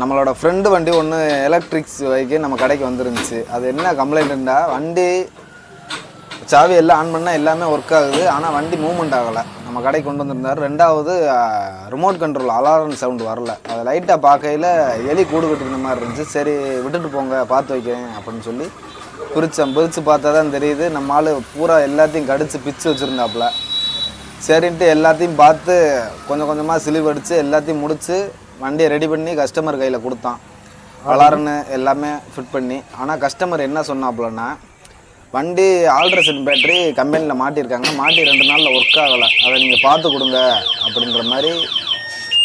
நம்மளோட ஃப்ரெண்டு வண்டி ஒன்று எலக்ட்ரிக்ஸ் பைக்கு நம்ம கடைக்கு வந்துருந்துச்சு. அது என்ன கம்ப்ளைண்ட்டுண்டா வண்டி சாவி எல்லாம் ஆன் பண்ணால் எல்லாமே ஒர்க் ஆகுது. ஆனால் வண்டி மூவ்மெண்ட் ஆகலை. நம்ம கடைக்கு கொண்டு வந்திருந்தார். ரெண்டாவது ரிமோட் கண்ட்ரோல் அலாரம் சவுண்டு வரல. அதை லைட்டாக பார்க்கையில் எலி கூடு கட்டுக்கிற மாதிரி இருந்துச்சு. சரி விட்டுட்டு போங்க பார்த்து வைக்கிறேன் அப்படின்னு சொல்லி பிரித்தேன் பிரித்து பார்த்தா தான் தெரியுது. நம்ம ஆள் பூரா எல்லாத்தையும் கடித்து பிச்சு வச்சுருந்தாப்புல. சரின்ட்டு எல்லாத்தையும் பார்த்து கொஞ்சம் கொஞ்சமாக சிலிவ் அடித்து எல்லாத்தையும் முடித்து வண்டியை ரெடி பண்ணி கஸ்டமர் கையில் கொடுத்தான். அலாரன்னு எல்லாமே ஃபிட் பண்ணி. ஆனால் கஸ்டமர் என்ன சொன்னாப்புலன்னா வண்டி ஆல்ட்ரேஷன் பேட்டரி கம்பெனியில் மாட்டியிருக்காங்க மாட்டி ரெண்டு நாளில் ஒர்க் ஆகலை. அதை நீங்கள் பார்த்து கொடுங்க அப்படின்ற மாதிரி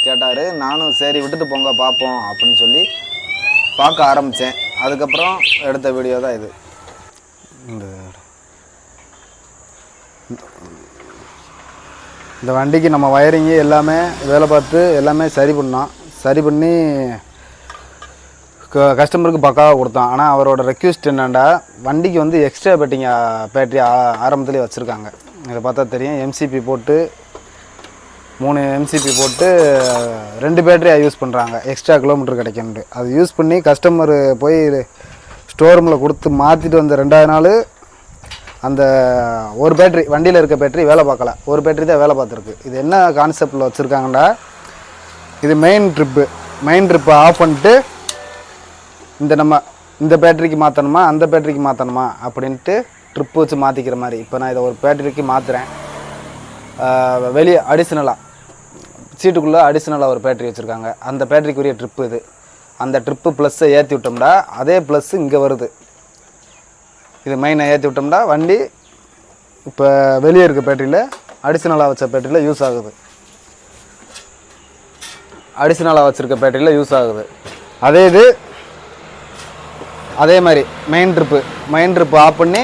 கேட்டார். நானும் சரி விட்டுட்டு போங்க பார்ப்போம் அப்படின்னு சொல்லி பார்க்க ஆரம்பித்தேன் அதுக்கப்புறம் எடுத்த வீடியோ தான் இது. இந்த இந்த வண்டிக்கு நம்ம வயரிங்கு எல்லாமே வேலை பார்த்து எல்லாமே சரி பண்ணோம் சரி பண்ணி க- கஸ்டமருக்கு பக்காவாக கொடுத்தோம் ஆனால் அவரோட ரெக்யூஸ்ட் என்னென்னா வண்டிக்கு வந்து எக்ஸ்ட்ரா பேட்டிங் பேட்டரி ஆரம்பத்துலேயே வச்சுருக்காங்க. இதை பார்த்தா தெரியும். எம்சிபி போட்டு மூணு எம்சிபி போட்டு ரெண்டு பேட்டரியாக யூஸ் பண்ணுறாங்க எக்ஸ்ட்ரா கிலோமீட்டர் கிடைக்கும்ட்டு அது யூஸ் பண்ணி கஸ்டமர் போய் ஸ்டோர் ரூமில் கொடுத்து மாற்றிட்டு வந்த ரெண்டாவது நாள் அந்த ஒரு பேட்டரி வண்டியில் இருக்க பேட்டரி வேலை பார்க்கல. ஒரு பேட்டரி தான் வேலை பார்த்துருக்கு. இது என்ன கான்செப்டில் வச்சுருக்காங்கன்னா இது மெயின் ட்ரிப்பு மெயின் ட்ரிப்பை ஆஃப் பண்ணிட்டு இந்த நம்ம இந்த பேட்டரிக்கு மாற்றணுமா அந்த பேட்டரிக்கு மாற்றணுமா அப்படின்ட்டு ட்ரிப்பு வச்சு மாற்றிக்கிற மாதிரி. இப்போ நான் இதை ஒரு பேட்டரிக்கு மாற்றுறேன் வெளியே அடிஷ்னலாக சீட்டுக்குள்ளே அடிஷ்னலாக ஒரு பேட்டரி வச்சுருக்காங்க. அந்த பேட்டரிக்குரிய ட்ரிப்பு இது. அந்த ட்ரிப்பு ப்ளஸ்ஸை ஏற்றி விட்டோம்னா அதே ப்ளஸ் இங்கே வருது. இது மெயினை ஏற்றி விட்டோம்னா வண்டி இப்போ வெளியே இருக்க பேட்டரியில் அடிஷ்னலாக வச்ச பேட்டரியில் யூஸ் ஆகுது. அடிஷ்னலாக வச்சுருக்க பேட்டரியில் யூஸ் ஆகுது. அதே இது அதே மாதிரி main trip main trip off பண்ணி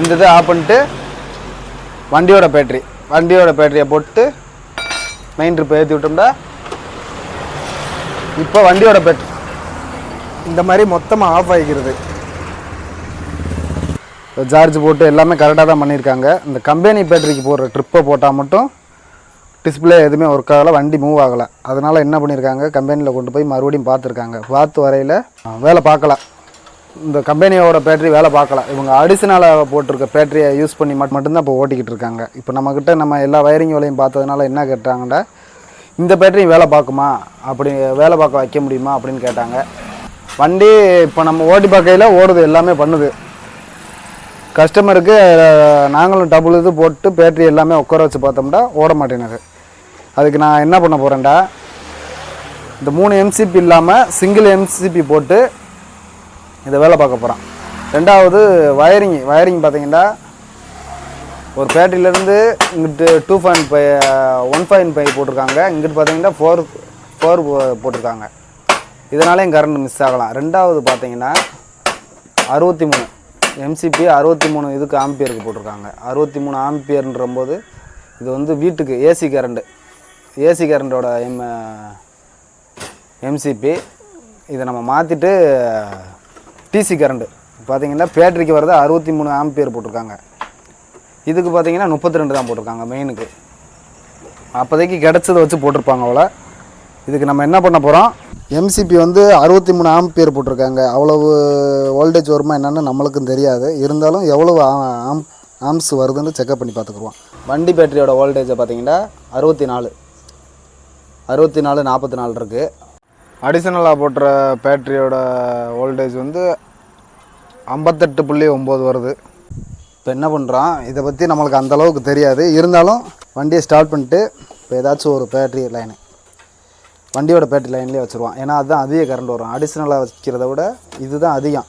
இந்த இதை ஆஃப் பண்ணிட்டு வண்டியோட பேட்டரி வண்டியோட பேட்டரியை போட்டு மெயின் ட்ரிப்பை ஏற்றி விட்டோம்னா இப்போ வண்டியோட பேட்டரி இந்த மாதிரி மொத்தமாக ஆஃப் ஆகிக்கிறது சார்ஜ் போட்டு எல்லாமே கரெக்டாக தான் பண்ணியிருக்காங்க. இந்த கம்பெனி பேட்டரிக்கு போடுற ட்ரிப்பை போட்டால் மட்டும் டிஸ்பிளே எதுவுமே ஒர்க் ஆகலை வண்டி மூவ் ஆகலை. அதனால் என்ன பண்ணியிருக்காங்க கம்பெனியில் கொண்டு போய் மறுபடியும் பார்த்துருக்காங்க. பார்த்து வரையில் வேலை பார்க்கல. இந்த கம்பெனியோட பேட்டரி வேலை பார்க்கல. இவங்க அடிஷனலாக போட்டிருக்க பேட்டரியை யூஸ் பண்ணி மட் மட்டும்தான் இப்போ ஓட்டிக்கிட்டு இருக்காங்க. இப்போ நம்மக்கிட்ட நம்ம எல்லா வயரிங் வேலையும் பார்த்ததுனால என்ன கேட்டாங்கன்னா இந்த பேட்டரி வேலை பார்க்குமா? அப்படி வேலை பார்க்க வைக்க முடியுமா? அப்படின்னு கேட்டாங்க. வண்டி இப்போ நம்ம ஓட்டி பார்க்கையில் ஓடுது எல்லாமே பண்ணுது. கஸ்டமருக்கு நாங்களும் டபுள் இது போட்டு பேட்டரி எல்லாமே உட்கார வச்சு பார்த்தோம்னா ஓட மாட்டேங்குது அதுக்கு நான் என்ன பண்ண போகிறேன்டா இந்த மூணு எம்சிபி இல்லாமல் சிங்கிள் எம்சிபி போட்டு இதை வேலை பார்க்க போகிறான் ரெண்டாவது வயரிங் வயரிங் பார்த்தீங்கன்னா ஒரு பேட்டரியிலேருந்து இங்கிட்டு two point five one point five போட்டிருக்காங்க. இங்கிட்டு பார்த்தீங்கன்னா ஃபோர் ஃபோர் போட்டிருக்காங்க. இதனாலேயும் கரண்ட் மிஸ் ஆகலாம். ரெண்டாவது பார்த்தீங்கன்னா அறுபத்தி மூணு எம்சிபி அறுபத்தி மூணு இதுக்கு ஆம்பியருக்கு போட்டிருக்காங்க. அறுபத்தி மூணு ஆம்பியர்ன்ற போது இது வந்து வீட்டுக்கு ஏசி கரண்ட்டு ஏசி கரண்டோட எம் எம்சிபி இதை நம்ம மாற்றிட்டு டிசி கரண்ட்டு பார்த்தீங்கன்னா பேட்டரிக்கு வரது அறுபத்தி மூணு ஆம்பியர் போட்டிருக்காங்க. இதுக்கு பார்த்தீங்கன்னா முப்பத்தி ரெண்டு தான் போட்டிருக்காங்க மெயினுக்கு அப்போதைக்கு கிடச்சதை வச்சு போட்டிருப்பாங்க அவ்வளோ இதுக்கு நம்ம என்ன பண்ண போகிறோம் எம்சிபி வந்து அறுபத்தி மூணு ஆம்பியர் போட்டிருக்காங்க. அவ்வளவு வோல்டேஜ் வருமா என்னன்னு நம்மளுக்கும் தெரியாது. இருந்தாலும் எவ்வளவு ஆ- ஆம் ஆம்ஸ் வருதுன்னு செக்அப் பண்ணி பார்த்துக்குருவோம். வண்டி பேட்டரியோட வோல்டேஜை பார்த்தீங்கன்னா அறுபத்தி நாலு. அறுபத்தி நாலு நாற்பத்தி நாலு இருக்குது அடிஷ்னலாக போட்டுற பேட்டரியோட வோல்டேஜ் வந்து ஐம்பத்தெட்டு புள்ளி ஒம்பது வருது. இப்போ என்ன பண்ணுறோம் இதை பற்றி நம்மளுக்கு அந்த அளவுக்கு தெரியாது. இருந்தாலும் வண்டியை ஸ்டார்ட் பண்ணிட்டு இப்போ ஏதாச்சும் ஒரு பேட்டரி லைனு வண்டியோட பேட்டரி லைன்லேயே வச்சுருவான். ஏன்னா அதுதான் அதிக கரண்ட் வரும். அடிஷ்னலாக வக்கிறத விட இதுதான் அதிகம்.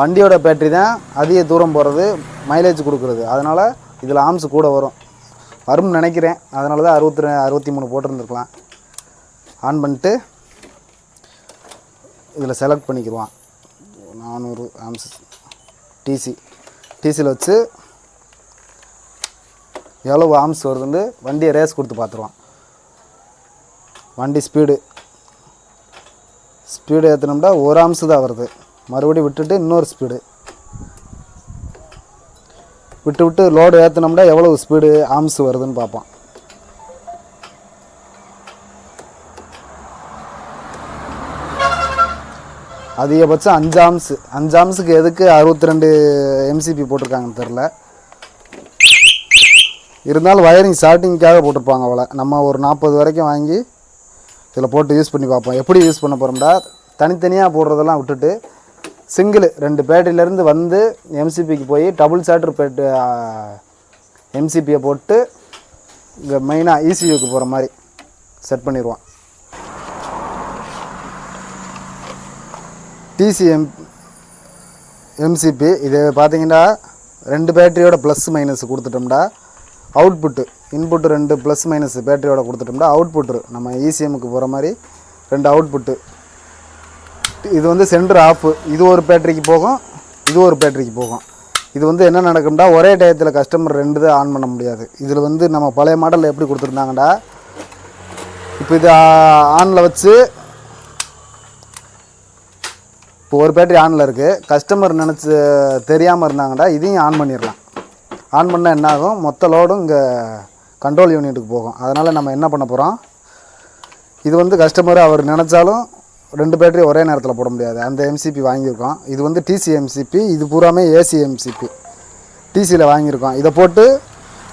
வண்டியோட பேட்டரி தான் அதிக தூரம் போகிறது மைலேஜ் கொடுக்குறது. அதனால் இதில் ஆம்ஸ் கூட வரும். வரும்னு நினைக்கிறேன். அதனால தான் அறுபத்தி அறுபத்தி மூணு போட்டிருந்துருக்கலாம். ஆன் பண்ணிட்டு இதில் செலக்ட் பண்ணிக்கிடுவான். நானூறு ஆம்ஸ் டிசி டிசியில் வச்சு எவ்வளோ ஆம்ஸ் வருதுன்னு வண்டியை ரேஸ் கொடுத்து பார்த்துருவான். வண்டி ஸ்பீடு ஸ்பீடு ஏற்றினோம்னா ஒரு ஆம்ஸ் தான் வருது. மறுபடியும் விட்டுட்டு இன்னொரு ஸ்பீடு விட்டு விட்டு லோடு ஏற்றினோம்னா எவ்வளவு ஸ்பீடு ஆம்ஸ் வருதுன்னு பார்ப்பான். அதிகபட்சம் அஞ்சு ஆம்ஸு அஞ்சு ஆம்ஸுக்கு எதுக்கு அறுபத்தி ரெண்டு எம்சிபி போட்டிருக்காங்கன்னு தெரில இருந்தாலும் வயரிங் ஸ்டார்டிங்க்காக போட்டிருப்பாங்க அவளை. நம்ம ஒரு நாற்பது வரைக்கும் வாங்கி இதில் போட்டு யூஸ் பண்ணி பார்ப்போம். எப்படி யூஸ் பண்ண போகிறோம்டா தனித்தனியாக போடுறதெல்லாம் விட்டுட்டு சிங்கிள் ரெண்டு பேட்டரியிலேருந்து வந்து எம்சிபிக்கு போய் டபுள் சாட்டர் பேட்டு எம்சிபியை போட்டு இங்கே மெயினாக இசியூக்கு போகிற மாதிரி செட் பண்ணிடுவான். டிசிஎம் எம்சிபி இது பார்த்தீங்கன்னா ரெண்டு பேட்டரியோட ப்ளஸ் மைனஸ் கொடுத்துட்டோம்டா. அவுட்புட்டு இன்புட்டு ரெண்டு ப்ளஸ் மைனஸ் பேட்டரியோட கொடுத்துட்டோம்னா அவுட்புட்டு நம்ம இசிஎம்க்கு போகிற மாதிரி ரெண்டு அவுட்புட்டு இது வந்து சென்டர் ஆஃபு இது ஒரு பேட்டரிக்கு போகும் இது ஒரு பேட்டரிக்கு போகும். இது வந்து என்ன நடக்கும்டா? ஒரே டயத்தில் கஸ்டமர் ரெண்டு தான் ஆன் பண்ண முடியாது. இதில் வந்து நம்ம பழைய மாடலில் எப்படி கொடுத்துருந்தாங்கடா? இப்போ இது ஆனில் வச்சு இப்போ ஒரு பேட்டரி ஆனில் இருக்குது கஸ்டமர் நினச்சி தெரியாமல் இருந்தாங்கடா இதையும் ஆன் பண்ணிடலாம். ஆன் பண்ணால் என்ன ஆகும்? மொத்த லோடும் இங்கே கண்ட்ரோல் யூனிட்டுக்கு போகும். அதனால் நம்ம என்ன பண்ண போகிறோம் இது வந்து கஸ்டமர் அவர் நினச்சாலும் ரெண்டு பேட்டரி ஒரே நேரத்தில் போட முடியாது. அந்த எம்சிபி வாங்கியிருக்கோம். இது வந்து டிசி எம்சிபி இது பூராமே ஏசி எம்சிபி டிசியில் வாங்கியிருக்கோம். இதை போட்டு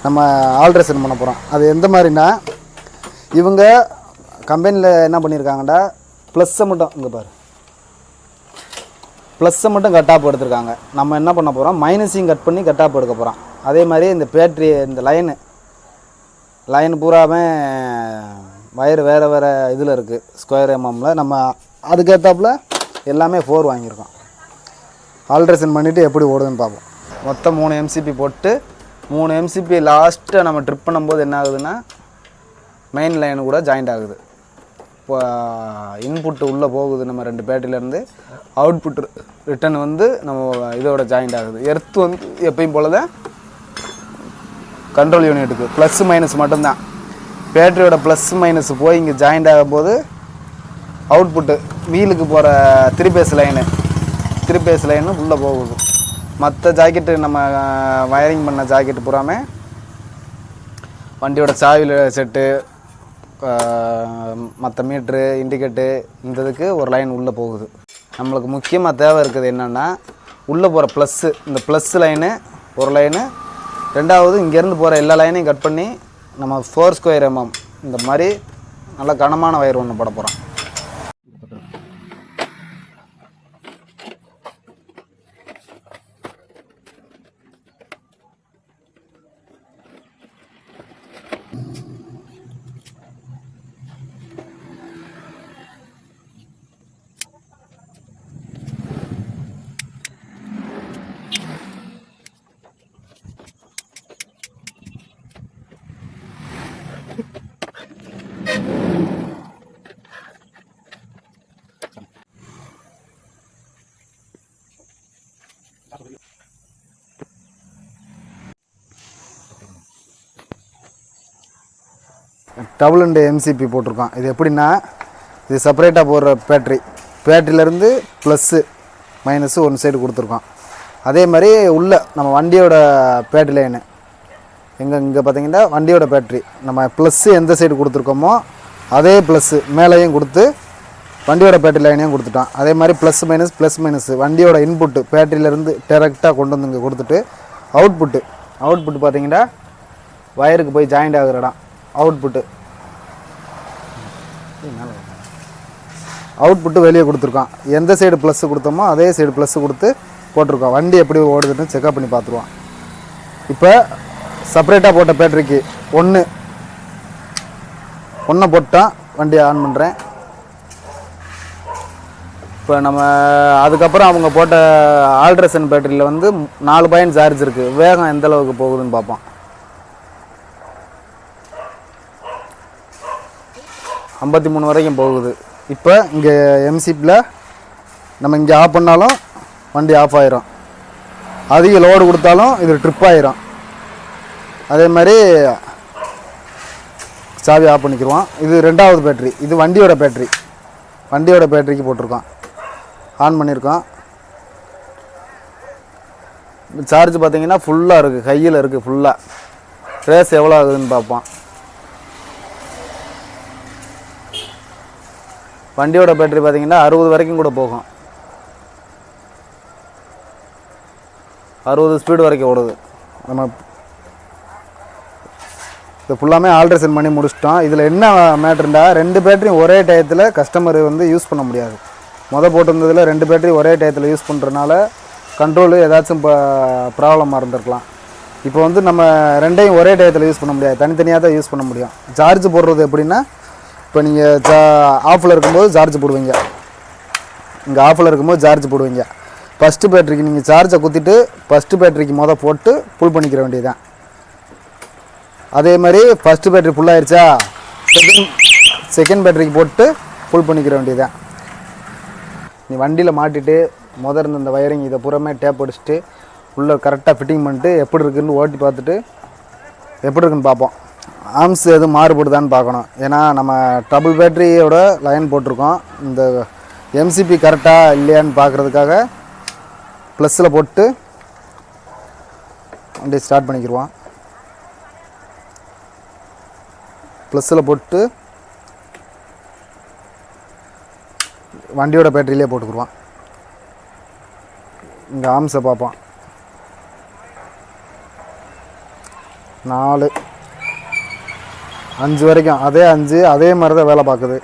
நம்ம ஆல்ட்ரேஷன் பண்ண போகிறோம் அது எந்த மாதிரினா இவங்க கம்பெனியில் என்ன பண்ணியிருக்காங்கடா ப்ளஸ்ஸை மட்டும் இங்கே பாரு. ப்ளஸ்ஸை மட்டும் கட் ஆஃப் எடுத்திருக்காங்க. நம்ம என்ன பண்ண போகிறோம் மைனஸையும் கட் பண்ணி கட் ஆஃப் எடுக்க போகிறோம் அதே மாதிரி இந்த பேட்ரி இந்த லைனு லைன் பூராமே வயர் வேறு வேறு இதில் இருக்குது ஸ்கொயர் எம்எம்மில் நம்ம அதுக்கேற்றாப்புல எல்லாமே ஃபோர் வாங்கியிருக்கோம். ஆல்ட்ரேஷன் பண்ணிவிட்டு எப்படி ஓடுதுன்னு பார்ப்போம். மொத்தம் மூணு எம்சிபி போட்டு மூணு எம்சிபி லாஸ்ட்டை நம்ம ட்ரிப் பண்ணும்போது என்ன ஆகுதுன்னா மெயின் லைன் கூட ஜாயிண்ட் ஆகுது. இன்புட்டு உள்ளே போகுது நம்ம ரெண்டு பேட்டரியிலேருந்து அவுட்புட் ரிட்டர்ன் வந்து நம்ம இதோட ஜாயிண்ட் ஆகுது. எர்த் வந்து எப்பயும் போல தான் கண்ட்ரோல் யூனிட்டுக்கு ப்ளஸ் மைனஸ் மட்டும்தான். பேட்டரியோட ப்ளஸ் மைனஸ் போய் இங்கே ஜாயிண்ட் ஆகும்போது அவுட்புட்டு வீலுக்கு போகிற three line three phase line உள்ளே போகுது. மற்ற ஜாக்கெட்டு நம்ம வயரிங் பண்ண ஜாக்கெட்டு பூராமே வண்டியோட சாவியில் செட்டு மற்ற மீட்ரு இண்டிகேட்டு இந்த இதுக்கு ஒரு லைன் உள்ளே போகுது. நம்மளுக்கு முக்கியமாக தேவை இருக்குது என்னென்னா உள்ளே போகிற ப்ளஸ்ஸு இந்த ப்ளஸ் லைனு ஒரு லைனு ரெண்டாவது இங்கேருந்து போகிற எல்லா லைனையும் கட் பண்ணி நம்ம ஃபோர் ஸ்கொயர் எம்எம் இந்த மாதிரி நல்ல கனமான வயர் ஒன்று போட போகிறோம் டபுள் அண்டு எம்சிபி போட்டிருக்கோம் இது எப்படின்னா இது செப்பரேட்டாக போடுற பேட்ரி பேட்டரியிலேருந்து ப்ளஸ்ஸு மைனஸு ஒன் சைடு கொடுத்துருக்கோம் அதே மாதிரி உள்ள நம்ம வண்டியோட பேட்ரி லைனு எங்கே இங்கே பார்த்தீங்கன்னா வண்டியோட பேட்ரி நம்ம ப்ளஸ்ஸு எந்த சைடு கொடுத்துருக்கோமோ அதே ப்ளஸ்ஸு மேலேயும் கொடுத்து வண்டியோட பேட்ரி லைனையும் கொடுத்துட்டான். அதே மாதிரி ப்ளஸ் மைனஸ் ப்ளஸ் மைனஸ் வண்டியோட இன்புட்டு பேட்டரியிலேருந்து டேரெக்டாக கொண்டு வந்து இங்கே கொடுத்துட்டு அவுட்புட்டு அவுட்புட் பார்த்தீங்கன்னா வயருக்கு போய் ஜாயிண்ட் ஆகுற இடம் அவுட்புட்டு அவுட்புட்டு வெளியே கொடுத்துருக்கான். எந்த சைடு ப்ளஸ் கொடுத்தோமோ அதே சைடு ப்ளஸ் கொடுத்து போட்டிருக்கோம் வண்டி எப்படி ஓடுதுன்னு செக்அப் பண்ணி பார்த்துருவான். இப்போ செப்பரேட்டாக போட்ட பேட்டரிக்கு ஒன்று ஒன்றை போட்டால் வண்டியை ஆன் பண்ணுறேன் இப்போ நம்ம அதுக்கப்புறம் அவங்க போட்ட ஆல்ட்ரேஷன் பேட்டரியில் வந்து நாலு பாயிண்ட் சார்ஜ் இருக்குது வேகம் எந்தளவுக்கு போகுதுன்னு பார்ப்பான் ஐம்பத்தி மூணு வரைக்கும் போகுது. இப்போ இங்கே எம்சிப்பில் நம்ம இங்கே ஆஃப் பண்ணாலும் வண்டி ஆஃப் ஆயிரும். அதிக லோடு கொடுத்தாலும் இது ட்ரிப் ஆயிரும். அதே மாதிரி சாவி ஆஃப் பண்ணிக்கிடுவோம் இது ரெண்டாவது பேட்ரி இது வண்டியோட பேட்ரி வண்டியோட பேட்டரிக்கு போட்டிருக்கோம். ஆன் பண்ணியிருக்கோம் சார்ஜ் பார்த்தீங்கன்னா ஃபுல்லாக இருக்குது கையில் இருக்குது ஃபுல்லாக ரேஸ் எவ்வளோ ஆகுதுன்னு பார்ப்போம். வண்டியோட பேட்டரி பார்த்திங்கன்னா அறுபது வரைக்கும் கூட போகும். அறுபது ஸ்பீடு வரைக்கும் ஓடுது. நம்ம இது ஃபுல்லாமே ஆல்ட்ரேஷன் பண்ணி முடிச்சிட்டோம். இதில் என்ன மேட்ருண்டா ரெண்டு பேட்டரியும் ஒரே டயத்தில் கஸ்டமர் வந்து யூஸ் பண்ண முடியாது. மொதல் போட்டிருந்ததில் ரெண்டு பேட்டரி ஒரே டயத்தில் யூஸ் பண்ணுறதுனால கண்ட்ரோலு ஏதாச்சும் இப்போ ப்ராப்ளமாக இருந்திருக்கலாம். இப்போ வந்து நம்ம ரெண்டையும் ஒரே டயத்தில் யூஸ் பண்ண முடியாது. தனித்தனியாக தான் யூஸ் பண்ண முடியும். சார்ஜ் போடுறது எப்படின்னா இப்போ நீங்கள் சா ஆஃபில் இருக்கும்போது சார்ஜ் போடுவீங்க. இங்கே ஆஃபில் இருக்கும்போது சார்ஜ் போடுவீங்க. ஃபஸ்ட்டு பேட்ரிக்கு நீங்கள் சார்ஜை குத்திட்டு ஃபஸ்ட்டு பேட்டரிக்கு மொதல் போட்டு புல் பண்ணிக்கிற வேண்டியதுதான். அதே மாதிரி ஃபஸ்ட்டு பேட்ரி ஃபுல் ஆயிடுச்சா செகண்ட் செகண்ட் பேட்ரிக்கு போட்டு ஃபுல் பண்ணிக்கிற வேண்டியதுதான். நீ வண்டியில் மாட்டிட்டு முத இருந்த இந்த வயரிங் இதை புறமே டேப் அடிச்சுட்டு உள்ளே கரெக்டாக ஃபிட்டிங் பண்ணிட்டு எப்படி இருக்குன்னு ஓட்டி பார்த்துட்டு எப்படி இருக்குன்னு பார்ப்போம். ஆம்ஸ் எதுவும் மாறுபடுதான்னு பார்க்கணும். ஏன்னா நம்ம டபுள் பேட்டரியோட லைன் போட்டிருக்கோம். இந்த எம்சிபி கரெக்டாக இல்லையான்னு பார்க்குறதுக்காக ப்ளஸில் போட்டு வண்டி ஸ்டார்ட் பண்ணிக்கிடுவோம் ப்ளஸில் போட்டு வண்டியோட பேட்டரியிலே போட்டுக்குருவான் இங்கே ஆம்ஸை பார்ப்போம். நாலு. அஞ்சு வரைக்கும் அதே அஞ்சு அதே மாதிரி தான் வேலை பார்க்குது.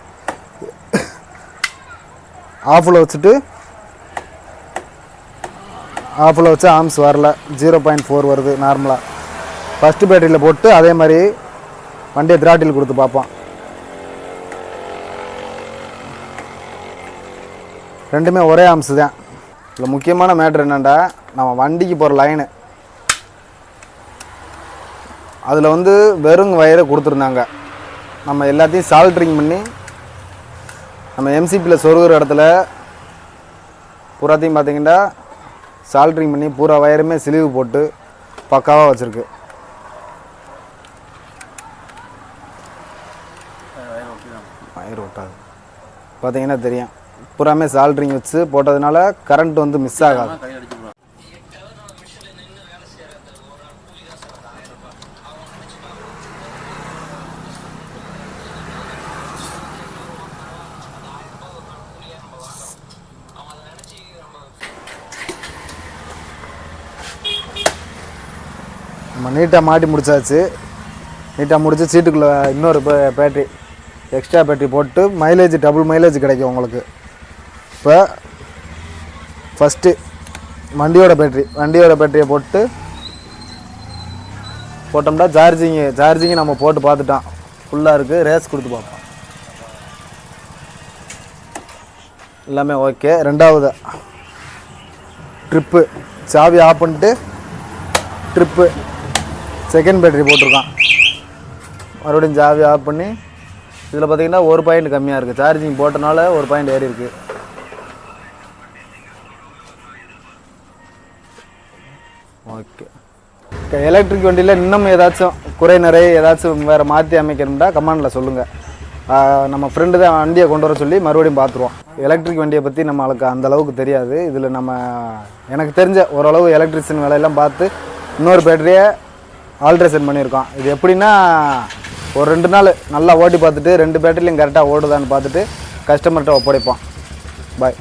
ஆஃபில் வச்சுட்டு ஆஃபில் வச்சு ஆம்ஸ் வரல. ஜீரோ பாயிண்ட் ஃபோர் வருது நார்மலாக ஃபஸ்ட்டு பேட்டரியில் போட்டு அதே மாதிரி வண்டியை திராட்டில் கொடுத்து பார்ப்போம். ரெண்டுமே ஒரே ஆம்ஸ் தான். இதில் முக்கியமான மேட்ரு என்னென்னா நம்ம வண்டிக்கு போகிற லைனு அதில் வந்து வெறும் வயரை கொடுத்துருந்தாங்க. நம்ம எல்லாத்தையும் சால்ட்ரிங் பண்ணி நம்ம எம்சிபியில் சொருகிற இடத்துல பூராத்தையும் பார்த்தீங்கன்னா சால்ட்ரிங் பண்ணி பூரா வயருமே சிலிவு போட்டு பக்காவாக வச்சுருக்கு. வயர் ஒட்டாது. பார்த்தீங்கன்னா தெரியும். பூராமே சால்ட்ரிங் வச்சு போட்டதுனால கரண்ட் வந்து மிஸ் ஆகாது. நம்ம நீட்டாக மாட்டி முடிச்சாச்சு. நீட்டாக முடித்து சீட்டுக்குள்ளே இன்னொரு பே- பேட்டரி எக்ஸ்ட்ரா பேட்டரி போட்டு மைலேஜ் டபுள் மைலேஜ் கிடைக்கும் உங்களுக்கு. இப்போ ஃபஸ்ட்டு வண்டியோட பேட்டரி வண்டியோட பேட்டரியை போட்டு போட்டோம்னா சார்ஜிங்கு சார்ஜிங்கு நம்ம போட்டு பார்த்துட்டோம் ஃபுல்லாக இருக்குது ரேஸ் கொடுத்து பார்ப்போம் எல்லாமே ஓகே ரெண்டாவது ட்ரிப்பு சாவி ஆஃப் பண்ணிட்டு ட்ரிப்பு செகண்ட் பேட்டரி போட்டிருக்கான். மறுபடியும் ஜாவி ஆஃப் பண்ணி இதில் பார்த்தீங்கன்னா ஒரு பாயிண்ட் கம்மியாக இருக்குது சார்ஜிங் போட்டனால ஒரு பாயிண்ட் ஏறி இருக்குது ஓகே எலக்ட்ரிக் வண்டியில் இன்னும் ஏதாச்சும் குறை நிறைய ஏதாச்சும் வேறு மாற்றி அமைக்கணும்டா கமாண்டில் சொல்லுங்கள் நம்ம ஃப்ரெண்டு தான் வண்டியை கொண்டு வர சொல்லி மறுபடியும் பார்த்துருவோம் எலக்ட்ரிக் வண்டியை பற்றி நம்மளுக்கு அந்த அளவுக்கு தெரியாது. இதில் நம்ம எனக்கு தெரிஞ்ச ஓரளவு எலக்ட்ரிஷியன் வேலையெல்லாம் பார்த்து இன்னொரு பேட்டரியை ஆல்ட்ரேஷன் பண்ணியிருக்கோம். இது எப்படின்னா ஒரு ரெண்டு நாள் நல்லா ஓட்டி பார்த்துட்டு ரெண்டு பேட்டரிலையும் கரெக்டாக ஓடுதான்னு பார்த்துட்டு கஸ்டமர்கிட்ட ஒப்படைப்போம். பாய்